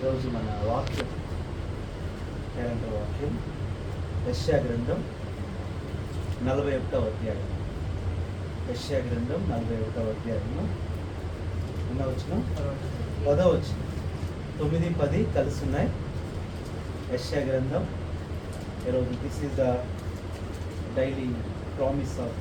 ఈరోజు మన వాక్యం. క్యాలెండర్ వాక్యం? యశ్యా గ్రంథం నలభై ఒకటో అధ్యాయం. యశ్యా గ్రంథం నలభై ఒకటో అధ్యాయము. ఉన్న వచ్చిన పదో వచ్చిన తొమ్మిది పది కలిసి ఉన్నాయి. యశ్యా గ్రంథం. ఈరోజు this is the daily promise of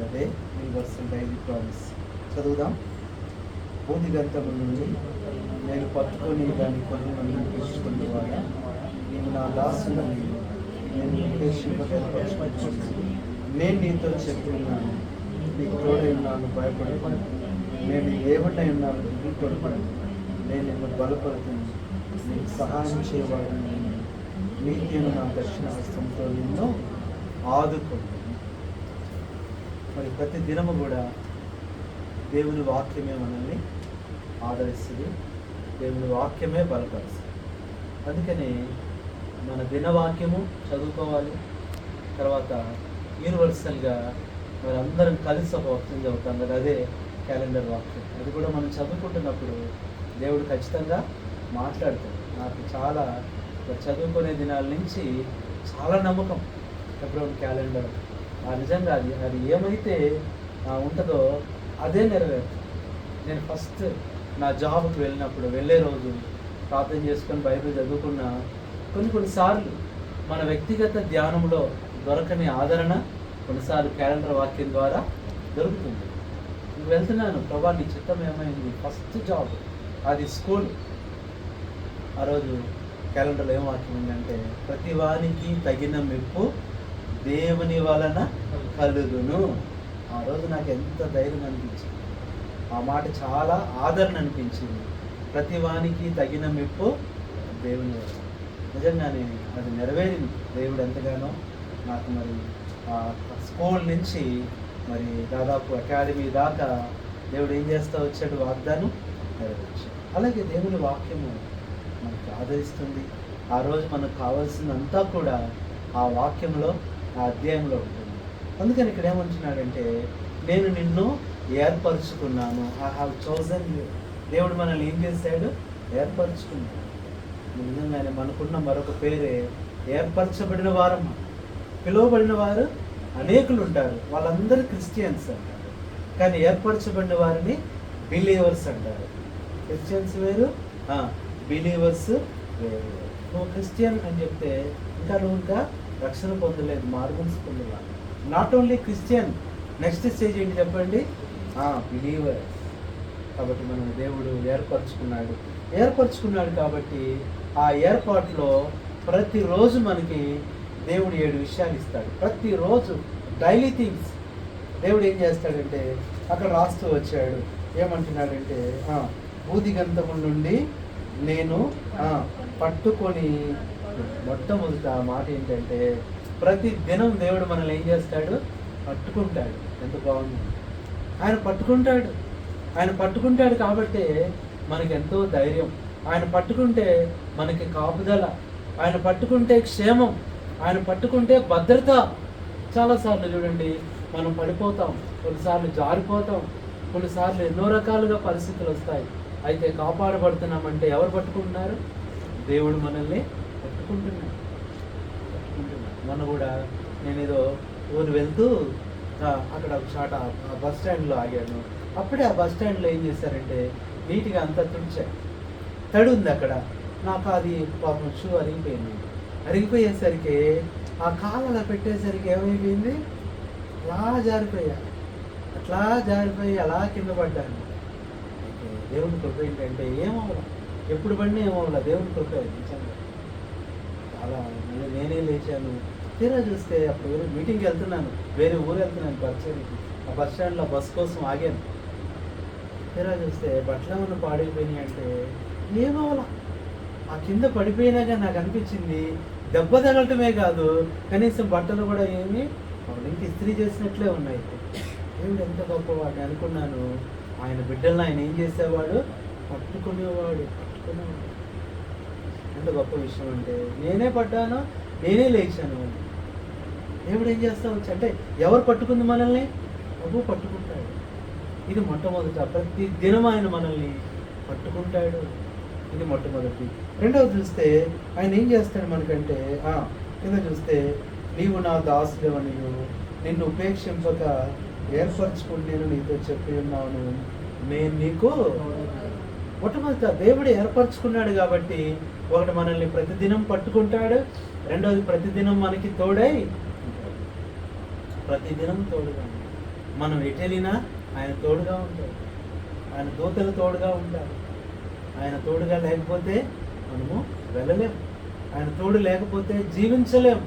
the day universal daily promise చదువుదాం. బోధి గ్రంథం నుండి నేను పట్టుకొని దాని కొన్ని మంది తీసుకునేవాడా నేను నా దాసుని నేను ఉద్దేశింపగలపరుచుకుంటున్నాను నేను నీతో చెప్తున్నాను. నీకు తోడై ఉన్నాను భయపడకూడదు నేను ఏమిటై ఉన్నాను దిగుపడపడను నేను నిన్ను బలపడుతుంది నీకు సహాయం చేయవాడు నేను నీతిని నా దక్షిణ హస్తంతో నిన్ను ఆదుకుంటాను మరి ప్రతి దినము కూడా దేవుని వాక్యమే మనల్ని ఆదరిస్తుంది. దేవుని వాక్యమే బలపరుస్తుంది. అందుకని మన దినవాక్యము చదువుకోవాలి. తర్వాత యూనివర్సల్గా మరి అందరం కలిసి ఒక వాక్యం చదువుతాం కదా అదే క్యాలెండర్ వాక్యం. అది కూడా మనం చదువుకుంటున్నప్పుడు దేవుడు ఖచ్చితంగా మాట్లాడతాడు. నాకు చాలా చదువుకునే దినాల నుంచి చాలా నమ్మకం ఫిబ్రవరి క్యాలెండర్. ఆ నిజంగా అది అది ఏమైతే ఉంటుందో అదే నెరవేరుతుంది. నేను ఫస్ట్ నా జాబ్కి వెళ్ళినప్పుడు వెళ్ళే రోజు ప్రార్థన చేసుకొని బైబిల్ చదువుకున్న కొన్ని కొన్నిసార్లు మన వ్యక్తిగత ధ్యానంలో దొరకని ఆదరణ కొన్నిసార్లు క్యాలెండర్ వాక్యం ద్వారా దొరుకుతుంది. నువ్వు వెళ్తున్నాను. ప్రభా నీ చిత్తం ఏమైంది? ఫస్ట్ జాబ్ అది స్కూల్. ఆ రోజు క్యాలెండర్లో ఏం వాక్యం ఉందంటే ప్రతి వానికి తగిన మెప్పు దేవుని వలన కలుగును. ఆ రోజు నాకు ఎంత ధైర్యం అనిపించింది. ఆ మాట చాలా ఆదరణ అనిపించింది. ప్రతి వానికి తగిన మెప్పు దేవుని నిజంగానే అది నెరవేరింది. దేవుడు ఎంతగానో నాకు మరి ఆ స్కూల్ నుంచి మరి దాదాపు అకాడమీ దాకా దేవుడు ఏం చేస్తా వచ్చాడు? వాగ్దానం నెరవేర్చాడు. అలాగే దేవుని వాక్యము మనకు ఆదరిస్తుంది. ఆ రోజు మనకు కావాల్సిందంతా కూడా ఆ వాక్యంలో ఆ అధ్యాయంలో ఉంటుంది. అందుకని ఇక్కడ ఏమంటున్నాడంటే నేను నిన్ను ఏర్పరచుకున్నాను ఐ హావ్ చోజన్ యూ దేవుడు మనల్ని ఏం చేశాడు? ఏర్పరచుకున్నాడు. నిజంగానే మనకున్న మరొక పేరే ఏర్పరచబడిన వారమ్మ. పిలువబడిన వారు అనేకులు ఉంటారు వాళ్ళందరూ క్రిస్టియన్స్ అంటారు. కానీ ఏర్పరచబడిన వారిని బిలీవర్స్ అంటారు. క్రిస్టియన్స్ వేరు? బిలీవర్స్ వేరు. నువ్వు క్రిస్టియన్ అని చెప్తే ఇంకా నువ్వు ఇంకా రక్షణ పొందలేదు మార్గం పొందలేదు. Not only Christian next stage ఏంటి చెప్పండి? బిలీవర్ కాబట్టి మనం దేవుడు ఏర్పరచుకున్నాడు. ఏర్పరచుకున్నాడు కాబట్టి ఆ ఏర్పాటులో ప్రతిరోజు మనకి దేవుడు ఏడు విషయాలు ఇస్తాడు. ప్రతిరోజు డైలీ థింగ్స్ దేవుడు ఏం చేస్తాడంటే అక్కడ రాస్తూ వచ్చాడు. ఏమంటున్నాడంటే ఆ, నుండి నేను పట్టుకొని మొట్టమొదట మాట ఏంటంటే ప్రతి దినం దేవుడు మనల్ని ఏం చేస్తాడు? పట్టుకుంటాడు. ఎంత బాగుంది. ఆయన పట్టుకుంటాడు. ఆయన పట్టుకుంటాడు కాబట్టి మనకి ఎంతో ధైర్యం. ఆయన పట్టుకుంటే మనకి కాపుదల. ఆయన పట్టుకుంటే క్షేమం. ఆయన పట్టుకుంటే భద్రత. చాలాసార్లు చూడండి మనం పడిపోతాం. కొన్నిసార్లు జారిపోతాం. కొన్నిసార్లు ఎన్నో రకాలుగా పరిస్థితులు వస్తాయి. అయితే కాపాడబడుతున్నామంటే ఎవరు పట్టుకుంటున్నారు? దేవుడు మనల్ని పట్టుకుంటున్నాడు. పట్టుకుంటున్నాడు. మొన్న కూడా నేను ఏదో ఊరు వెళ్తూ అక్కడ ఒక చాట ఆ బస్ స్టాండ్లో ఆగాను. అప్పుడే ఆ బస్ స్టాండ్లో ఏం చేశారంటే నీట్గా అంతా తుడిచారు తడి ఉంది అక్కడ. నాకు అది పాపం షూ అరిగిపోయింది. అరిగిపోయేసరికి ఆ కాలు అలా పెట్టేసరికి ఏమైపోయింది? అలా జారిపోయా. అట్లా జారిపోయి అలా కింద పడ్డాను. దేవుని కృప ఏంటంటే ఏమవ్వాల ఎప్పుడు పడినా ఏమవ్వాల దేవుని కృప నిజంగా. చాలా మళ్ళీ నేనే లేచాను. తీరా చూస్తే అప్పుడు వేరే మీటింగ్కి వెళ్తున్నాను. వేరే ఊరు వెళ్తున్నాను బస్టాండ్కి ఆ బస్ స్టాండ్లో బస్ కోసం ఆగాను. తీరా చూస్తే బట్టలు ఉన్న పాడైపోయినాయి అంటే ఏమవలా ఆ కింద పడిపోయినాక నాకు అనిపించింది దెబ్బ తగలటమే కాదు కనీసం బట్టలు కూడా ఏమి అప్పుడు ఇంక ఇస్త్రీ చేసినట్లే ఉన్నాయి. దేవుడు ఎంత గొప్పవాడిని అనుకున్నాను. ఆయన బిడ్డలను ఆయన ఏం చేసేవాడు? పట్టుకునేవాడు పట్టుకునేవాడు. ఎంత గొప్ప విషయం అంటే నేనే పడ్డాను నేనే లేచాను. దేవుడు ఏం చేస్తా వచ్చి అంటే ఎవరు పట్టుకుంది మనల్ని? ప్రభు పట్టుకుంటాడు. ఇది మొట్టమొదట. ప్రతి దినం ఆయన మనల్ని పట్టుకుంటాడు. ఇది మొట్టమొదటి. రెండవది చూస్తే ఆయన ఏం చేస్తాడు మనకంటే? ఆ, కింద చూస్తే నీవు నా దాసుడవనియు. నిన్ను ఉపేక్షింపక ఏర్పరచుకుని నేను నీతో చెప్పి ఉన్నాను. నేను నీకు మొట్టమొదట దేవుడు ఏర్పరచుకున్నాడు కాబట్టి ఒకటి మనల్ని ప్రతిదినం పట్టుకుంటాడు. రెండవది ప్రతిదినం మనకి తోడై ప్రతిదినం తోడుగా ఉంటాడు. మనం ఎటు ఆయన తోడుగా ఉంటాడు. ఆయన దూతలు తోడుగా ఉంటారు. ఆయన తోడుగా లేకపోతే మనము వెళ్ళలేము. ఆయన తోడు లేకపోతే జీవించలేము.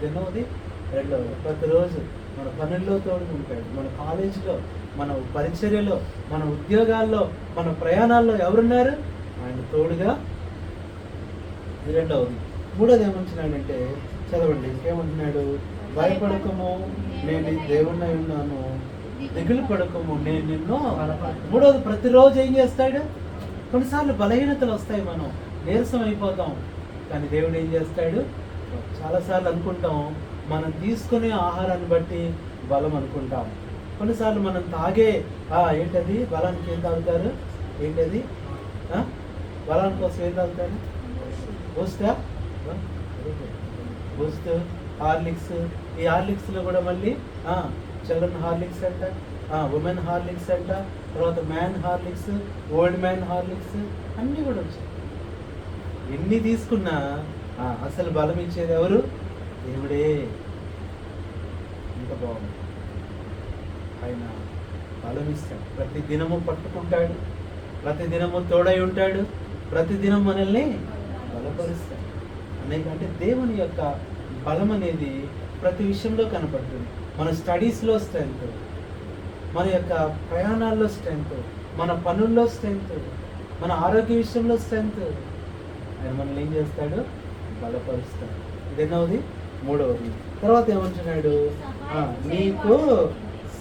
రెండవది రెండవది ప్రతిరోజు మన పనుల్లో తోడుగా ఉంటాడు. మన కాలేజీలో మన పరిచర్యలో మన ఉద్యోగాల్లో మన ప్రయాణాల్లో ఎవరున్నారు? ఆయన తోడుగా రెండవది. మూడోది ఏమంటున్నాడంటే చదవండి. ఇంకేమంటున్నాడు? భయపడకము నేను దేవుణ్ణి ఉన్నాను. దిగులు పడకము నేను నిన్ను మూడోది ప్రతిరోజు ఏం చేస్తాడు? కొన్నిసార్లు బలహీనతలు వస్తాయి మనం. నీరసం అయిపోతాం. కానీ దేవుడు ఏం చేస్తాడు? చాలాసార్లు అనుకుంటాం మనం తీసుకునే ఆహారాన్ని బట్టి బలం అనుకుంటాం. కొన్నిసార్లు మనం తాగే ఏంటది? బలానికి ఏం తాగుతారు? ఏంటది? బలానికి కోసం ఏం తాగుతారు? బూస్టా. బూస్ట్ హార్లిక్స్ ఈ హార్లిక్స్లో కూడా మళ్ళీ చిల్డ్రన్ హార్లిక్స్ అంట ఉమెన్ హార్లిక్స్ అంట తర్వాత man Horlicks old man Horlicks అన్నీ కూడా వచ్చాయి. ఎన్ని తీసుకున్నా అసలు బలం ఇచ్చేది ఎవరు? దేవుడే. ఎంత బాగుంది. ఆయన బలం ఇస్తాడు. ప్రతి దినము పట్టుకుంటాడు. ప్రతి దినము తోడై ఉంటాడు. ప్రతి దినం మనల్ని బలపరుస్తాడు. అనేక అంటే దేవుని యొక్క బలం అనేది ప్రతి విషయంలో కనపడుతుంది. మన స్టడీస్లో స్ట్రెంగ్త్ మన యొక్క ప్రయాణాల్లో స్ట్రెంగ్త్ మన పనుల్లో స్ట్రెంగ్త్ మన ఆరోగ్య విషయంలో స్ట్రెంగ్త్. ఆయన మనల్ని ఏం చేస్తాడు? బలపరుస్తాడు. ఇది మూడవది. తర్వాత ఏమంటున్నాడు? నీకు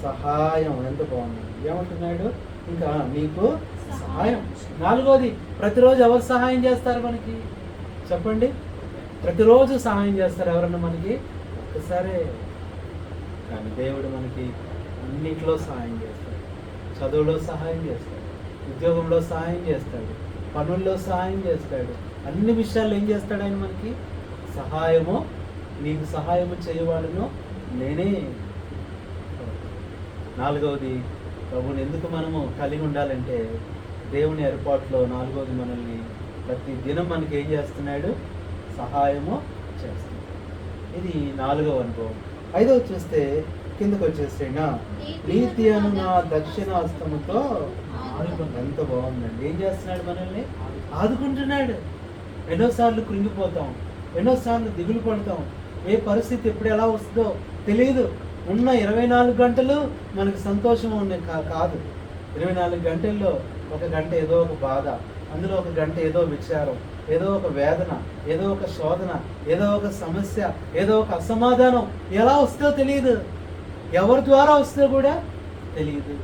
సహాయం. ఎంత బాగుంది. ఏమంటున్నాడు? ఇంకా నీకు సహాయం. నాలుగోది ప్రతిరోజు ఎవరు సహాయం చేస్తారు మనకి? చెప్పండి. ప్రతిరోజు సహాయం చేస్తారు ఎవరన్నా మనకి? ఒక్కసారే కానీ దేవుడు మనకి అన్నిట్లో సహాయం చేస్తాడు. చదువులో సహాయం చేస్తాడు. ఉద్యోగంలో సహాయం చేస్తాడు. పనుల్లో సహాయం చేస్తాడు. అన్ని విషయాల్లో ఏం చేస్తాడు ఆయన మనకి? సహాయము నీకు సహాయము చేయవాడును నేనే. నాలుగవది ప్రభుని ఎందుకు మనము కలిగి ఉండాలంటే దేవుని ఏర్పాట్లో నాలుగవది మనల్ని ప్రతి దినం మనకి ఏం చేస్తున్నాడు? సహాయము చేస్తున్నాడు. ఇది నాలుగవ అనుభవం. ఐదవ చూస్తే కిందకు వచ్చేసేనా నీతి అను నా దక్షిణ హస్తముతో ఎంత బాగుందండి. ఏం చేస్తున్నాడు మనల్ని? ఆదుకుంటున్నాడు. ఎన్నోసార్లు కృంగిపోతాం. ఎన్నోసార్లు దిగులు పడతాం. ఏ పరిస్థితి ఎప్పుడు ఎలా వస్తుందో తెలియదు ఉన్న ఇరవై నాలుగు గంటలు మనకి సంతోషం ఉండే కా- కాదు. ఇరవై నాలుగు గంటల్లో ఒక గంట ఏదో ఒక బాధ. అందులో ఒక గంట ఏదో విచారం. ఏదో ఒక వేదన ఏదో ఒక శోధన ఏదో ఒక సమస్య ఏదో ఒక అసమాధానం ఎలా వస్తుందో తెలియదు ఎవరి ద్వారా వస్తుందో కూడా తెలియదు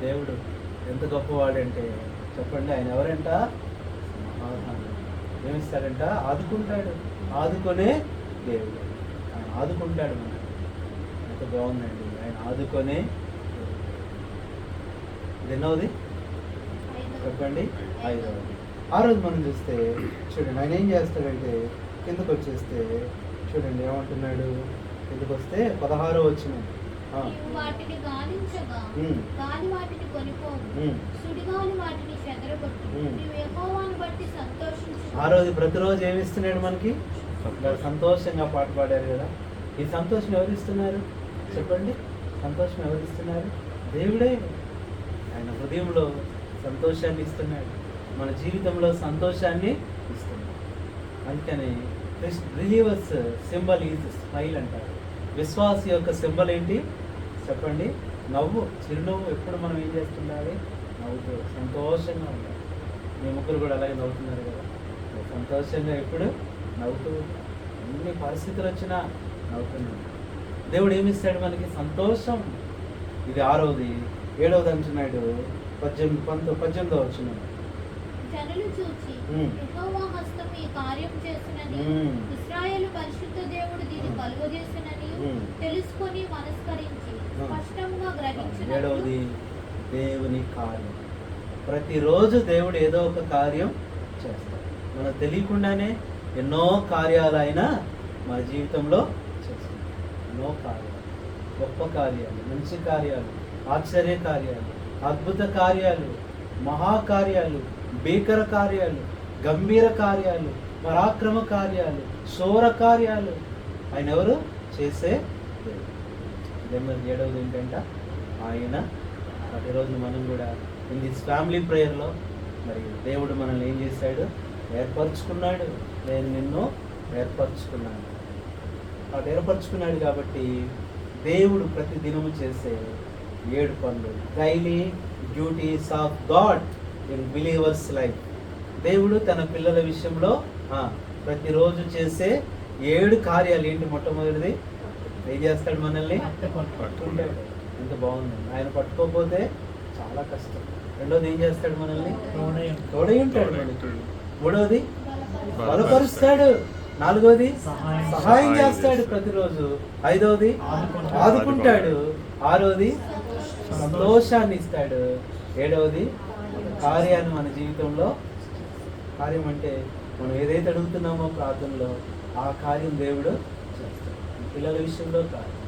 దేవుడు ఎంత గొప్పవాడంటే చెప్పండి ఆయన ఎవరంట? సమాధానం. ఏమిస్తాడంట? ఆదుకుంటాడు. ఆదుకొనే దేవుడు. ఆయన ఆదుకుంటాడు మనం ఎంత బాగుందండి. ఆయన ఆదుకొనే ఇది ఎన్నోది చెప్పండి. ఐదవది. ఆ రోజు మనం చూస్తే చూడండి ఆయన ఏం చేస్తాడంటే కిందకు వచ్చేస్తే చూడండి ఏమంటున్నాడు? కిందకు వస్తే పదహారో వచ్చిన. నీవు వాటిని గాలించగా గాలి వాటిని కొనిపోవు. సుడిగాలి వాటిని చెదరగొట్టు. ఉమ్. నీవు యెహోవాను బట్టి సంతోషించు. ఆ రోజు ప్రతిరోజు ఏమి ఇస్తున్నాడు మనకి? సంతోషంగా పాట పాడారు కదా. ఈ సంతోషం ఎవరు ఇస్తున్నారు? చెప్పండి. సంతోషం ఎవరు ఇస్తున్నారు? దేవుడే. ఆయన హృదయంలో సంతోషాన్ని ఇస్తున్నాడు. మన జీవితంలో సంతోషాన్ని ఇస్తుంది. అందుకని బిలీవర్స్ సింబల్ ఈజ్ స్మైల్ అంటారు. విశ్వాస యొక్క సింబల్ ఏంటి? చెప్పండి. నవ్వు. చిరునవ్వు ఎప్పుడు మనం ఏం చేస్తుండాలి? నవ్వుతూ సంతోషంగా ఉండాలి. మీ ముగ్గురు కూడా అలాగే నవ్వుతున్నారు కదా. సంతోషంగా ఎప్పుడు? నవ్వుతూ ఎన్ని పరిస్థితులు వచ్చినా నవ్వుతున్నాం. దేవుడు ఏమిస్తాడు మనకి? సంతోషం. ఇది ఆరవది ఏడవది అంటున్నాడు. పద్దెనిమిది పంతొమ్మిది పద్దెనిమిదో వచ్చిన జనులు చూచి. యెహోవా హస్తం ఈ కార్యం చేసినని. ఇస్రాయేలు పరిశుద్ధ దేవుడు దీన్ని. కలుగజేసినని. తెలుసుకొని మనస్కరించి. స్పష్టంగా దేవుని కార్యం ప్రతిరోజు దేవుడు ఏదో ఒక కార్యం చేస్తాడు మనకు తెలియకుండానే ఎన్నో కార్యాలు ఆయన మన జీవితంలో చేస్తాడు ఎన్నో కార్యాలు గొప్ప కార్యాలు మంచి కార్యాలు ఆశ్చర్య కార్యాలు అద్భుత కార్యాలు మహాకార్యాలు భీకర కార్యాలు గంభీర కార్యాలు పరాక్రమ కార్యాలు శోర కార్యాలు. ఆయన ఎవరు? చేసే దేవుడు. ఏడవది ఏంటంటే? ఆయన ప్రతిరోజు మనం కూడా ఇన్ దిస్ ఫ్యామిలీ ప్రేయర్లో మరి దేవుడు మనల్ని ఏం చేశాడు? ఏర్పరచుకున్నాడు. నేను నిన్ను ఏర్పరచుకున్నాను. అటు ఏర్పరచుకున్నాడు కాబట్టి దేవుడు ప్రతి దినము చేసే ఏడు పనులు. Daily duties of God in believers life దేవుడు తన పిల్లల విషయంలో ప్రతిరోజు చేసే ఏడు కార్యాలు ఏంటి మొట్టమొదటిది? ఏం చేస్తాడు మనల్ని? పట్టుకుంటాడు ఎంత బాగుంది. ఆయన పట్టుకోకపోతే చాలా కష్టం. రెండోది ఏం చేస్తాడు మనల్ని? తోడై ఉంటాడు మనకి మూడవది బలపరుస్తాడు. నాలుగోది సహాయం చేస్తాడు ప్రతిరోజు. ఐదవది ఆదుకుంటాడు. ఆదుకుంటాడు. ఆరోది సంతోషాన్ని ఇస్తాడు. ఏడవది కార్యాన్ని మన జీవితంలో కార్యం అంటే మనం ఏదైతే అడుగుతున్నామో ప్రార్థనలో ఆ కార్యం దేవుడు చేస్తాడు. పిల్లల విషయంలో కార్యం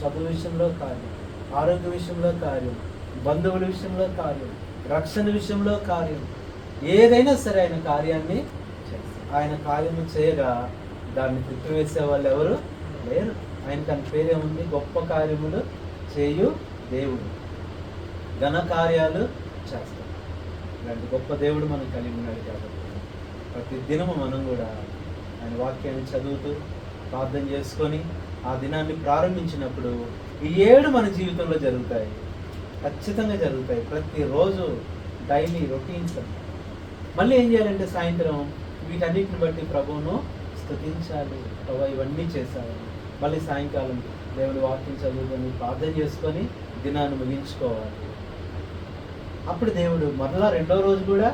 చదువు విషయంలో కార్యం ఆరోగ్య విషయంలో కార్యం బంధువుల విషయంలో కార్యం రక్షణ విషయంలో కార్యం ఏదైనా సరే ఆయన కార్యాన్ని ఆయన కార్యము చేయగా దాన్ని తిప్పివేసే వాళ్ళు ఎవరు లేరు. ఆయన తన పేరేముంది? గొప్ప కార్యములు చేయు దేవుడు. ఘన కార్యాలు చేస్తాడు. ఇలాంటి గొప్ప దేవుడు మనం కలిగి ఉన్నాడు కాబట్టి ప్రతి దినము మనం కూడా ఆయన వాక్యాన్ని చదువుతూ ప్రార్థన చేసుకొని ఆ దినాన్ని ప్రారంభించినప్పుడు ఈ ఏడు మన జీవితంలో జరుగుతాయి. ఖచ్చితంగా జరుగుతాయి. ప్రతిరోజు డైలీ రొటీన్స్ మళ్ళీ ఏం చేయాలంటే సాయంత్రం వీటన్నిటిని బట్టి ప్రభువును స్థుతించాలి ప్రభు ఇవన్నీ చేశాను మళ్ళీ సాయంకాలం దేవుని వాక్యం చదువుకొని ప్రార్థన చేసుకొని దినాన్ని ముగించుకోవాలి. అప్పుడు దేవుడు మరలా రెండో రోజు కూడా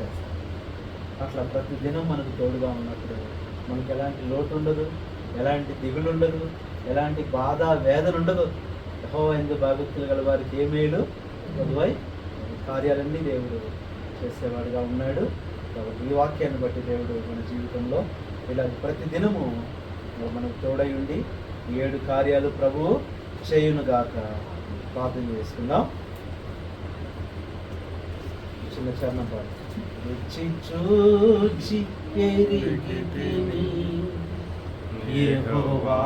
చేస్తాడు. అట్లా ప్రతి దినం మనకు తోడుగా ఉన్నప్పుడు మనకు ఎలాంటి లోటు ఉండదు ఎలాంటి దిగులు ఉండదు ఎలాంటి బాధ వేదన ఉండదు. యహో ఎందు భక్తులు గల వారికి ఏ మేలు? పొదువై కార్యాలన్నీ దేవుడు చేసేవాడుగా ఉన్నాడు. కాబట్టి ఈ వాక్యాన్ని బట్టి దేవుడు మన జీవితంలో ఇలా ప్రతి దినము మనకు తోడై ఉండి ఏడు కార్యాలు ప్రభువు చేయునుగాక. ప్రార్థన చేసుకుందాం. చిన్న చరణం పాడు. రుచి చూచి యెహోవా